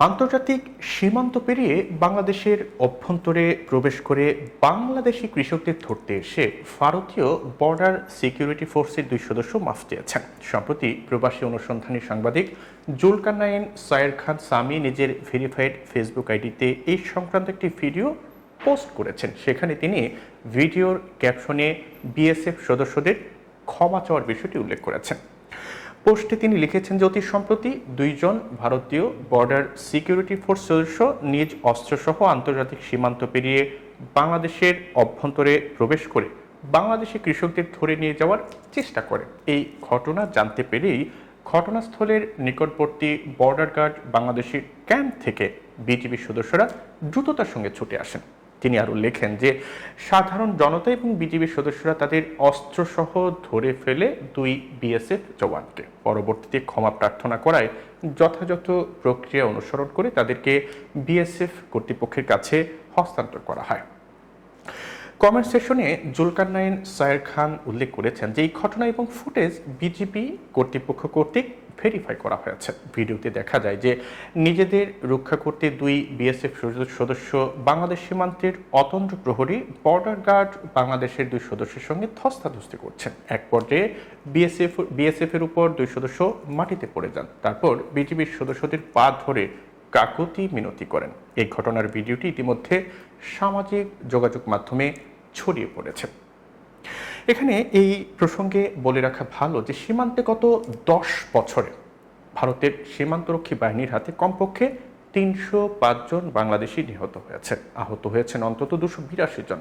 আন্তর্জাতিক সীমান্ত পেরিয়ে বাংলাদেশের অভ্যন্তরে প্রবেশ করে বাংলাদেশি কৃষকদের ধরতে এসে ভারতীয় বর্ডার সিকিউরিটি ফোর্সের দুই সদস্য মাফ চেয়েছেন। সম্প্রতি প্রবাসী অনুসন্ধানী সাংবাদিক জুলকানাইন সায়ের খান সামি নিজের ভেরিফাইড ফেসবুক আইডিতে এই সংক্রান্ত একটি ভিডিও পোস্ট করেছেন। সেখানে তিনি ভিডিওর ক্যাপশনে বিএসএফ সদস্যদের ক্ষমা চাওয়ার বিষয়টি উল্লেখ করেছেন। পোস্টে তিনি লিখেছেন যে অতি সম্প্রতি দুইজন ভারতীয় বর্ডার সিকিউরিটি ফোর্স সদস্য নিজ অস্ত্রসহ আন্তর্জাতিক সীমান্ত পেরিয়ে বাংলাদেশের অভ্যন্তরে প্রবেশ করে বাংলাদেশি কৃষকদের ধরে নিয়ে যাওয়ার চেষ্টা করে। এই ঘটনা জানতে পেরেই ঘটনাস্থলের নিকটবর্তী বর্ডার গার্ড বাংলাদেশি ক্যাম্প থেকে বিজিবি সদস্যরা দ্রুততার সঙ্গে ছুটে আসেন। তিনি আরও লেখেন যে, সাধারণ জনতা এবং বিজিবি সদস্যরা তাদের অস্ত্রসহ ধরে ফেলে দুই বিএসএফ জওয়ানকে। পরবর্তীতে ক্ষমা প্রার্থনা করায় যথাযথ প্রক্রিয়া অনুসরণ করে তাদেরকে বিএসএফ কর্তৃপক্ষের কাছে হস্তান্তর করা হয়। কমেন্ট সেশনে জুলকারনাইন সায়ের খান উল্লেখ করেছেন যে, এই ঘটনা এবং ফুটেজ বিজিবি কর্তৃপক্ষ কর্তৃক ভেরিফাই করা হয়েছে। ভিডিওতে দেখা যায় যে নিজেদের রক্ষা করতে দুই বিএসএফ সদস্য বাংলাদেশ সীমান্তের অতন্ত্র প্রহরী বর্ডার গার্ড বাংলাদেশের দুই সদস্যের সঙ্গে ধস্তাধস্তি করছেন। এক পর্যায়ে বিএসএফ বিএসএফের উপর দুই সদস্য মাটিতে পড়ে যান। তারপর বিজিবির সদস্যদের পা ধরে কাকুতি মিনতি করেন। এই ঘটনার ভিডিওটি ইতিমধ্যে সামাজিক যোগাযোগ মাধ্যমে ছড়িয়ে পড়েছে। এখানে এই প্রসঙ্গে বলে রাখা ভালো যে সীমান্তে গত দশ বছরে ভারতের সীমান্তরক্ষী বাহিনীর হাতে কমপক্ষে তিনশো পাঁচজন বাংলাদেশি নিহত হয়েছে। আহত হয়েছেন অন্তত দুশো বিরাশি জন।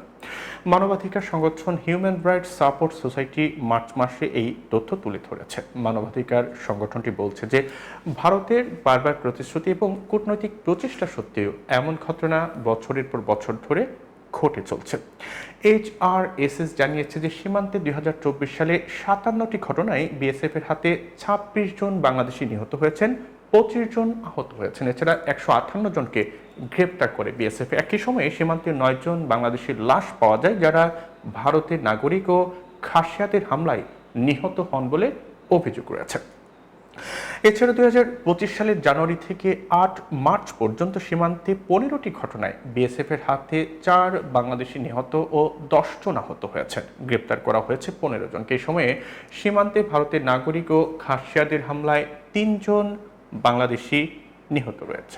মানবাধিকার সংগঠন human rights support society March মাসে এই তথ্য তুলে ধরেছে। মানবাধিকার সংগঠনটি বলছে যে ভারতের বারবার প্রতিশ্রুতি এবং কূটনৈতিক প্রচেষ্টা সত্ত্বেও এমন ঘটনা বছরের পর বছর ধরে ঘটে চলছে। এইচ আর এস এস জানিয়েছে যে, সীমান্তে দুই সালে সাতান্নটি ঘটনায় বিএসএফ এর হাতে ছাব্বিশ জন বাংলাদেশি নিহত হয়েছেন, পঁচিশ জন আহত হয়েছেন। এছাড়া একশো আটান্ন জনকে গ্রেপ্তার করে বিএসএফ। একই সময়ে সীমান্তে নয় জন বাংলাদেশের লাশ পাওয়া যায় যারা ভারতের নাগরিক ও খাসিয়াতের হামলায় নিহত হন বলে অভিযোগ রয়েছে। এছাড়া দুই হাজার পঁচিশ সালের জানুয়ারি থেকে আট মার্চ পর্যন্ত সীমান্তে পনেরোটি ঘটনায় বিএসএফের হাতে চার বাংলাদেশি নিহত ও দশ জন আহত হয়েছেন। গ্রেপ্তার করা হয়েছে পনেরো জনকে। এই সময়ে সীমান্তে ভারতের নাগরিক ও খাসিয়াদের হামলায় তিনজন বাংলাদেশি নিহত রয়েছে